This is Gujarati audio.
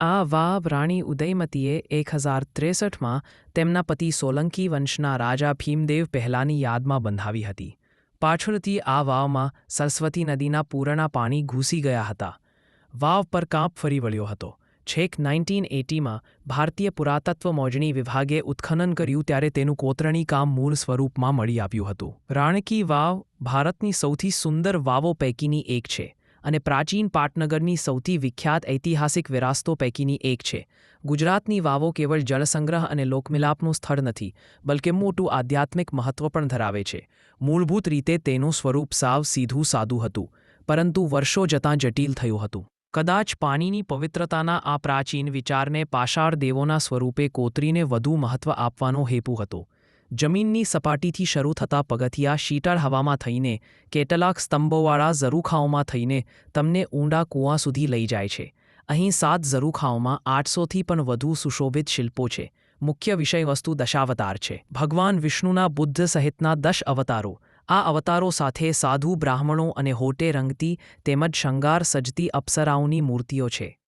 આ વાવ રાણી ઉદયમતીએ એક હજાર ત્રેસઠમાં તેમના પતિ સોલંકી વંશના રાજા ભીમદેવ પહેલાની યાદમાં બંધાવી હતી. પાછળથી આ વાવમાં સરસ્વતી નદીના પૂરના પાણી ઘૂસી ગયા હતા. વાવ પર કાંપ ફરી વળ્યો હતો. છેક નાઇન્ટીન એટીમાં ભારતીય પુરાતત્વ મોજણી વિભાગે ઉત્ખનન કર્યું ત્યારે તેનું કોતરણી કામ મૂળ સ્વરૂપમાં મળી આવ્યું હતું. રાણકી વાવ ભારતની સૌથી સુંદર વાવો પૈકીની એક છે. અને પ્રાચીન પાટનગરની સૌથી વિખ્યાત ઐતિહાસિક વિરાસતો પૈકીની એક છે. ગુજરાતની વાવો કેવળ જળસંગ્રહ અને લોકમિલાપનું સ્થળ નથી, બલકે મોટું આધ્યાત્મિક મહત્વ પણ ધરાવે છે. મૂળભૂત રીતે તેનું સ્વરૂપ સાવ સીધું સાદું હતું, પરંતુ વર્ષો જતાં જટિલ થયું હતું. કદાચ પાણીની પવિત્રતાના આ પ્રાચીન વિચારને પાષાણ દેવોના સ્વરૂપે કોતરીને વધુ મહત્વ આપવાનો હેતુ હતો. જમીનની સપાટીથી શરૂ થતા પગથિયા શીતળ હવામાં થઈને કેટલાક સ્તંભોવાળા ઝરૂખાઓમાં થઈને તમને ઊંડા કૂવા સુધી લઈ જાય છે. અહીં સાત ઝરૂખાઓમાં આઠસોથી પણ વધુ સુશોભિત શિલ્પો છે. મુખ્ય વિષયવસ્તુ દશાવતાર છે. ભગવાન વિષ્ણુના બુદ્ધ સહિતના દશ અવતારો. આ અવતારો સાથે સાધુ બ્રાહ્મણો અને હોટે રંગતી તેમજ શંગાર સજતી અપ્સરાઓની મૂર્તિઓ છે.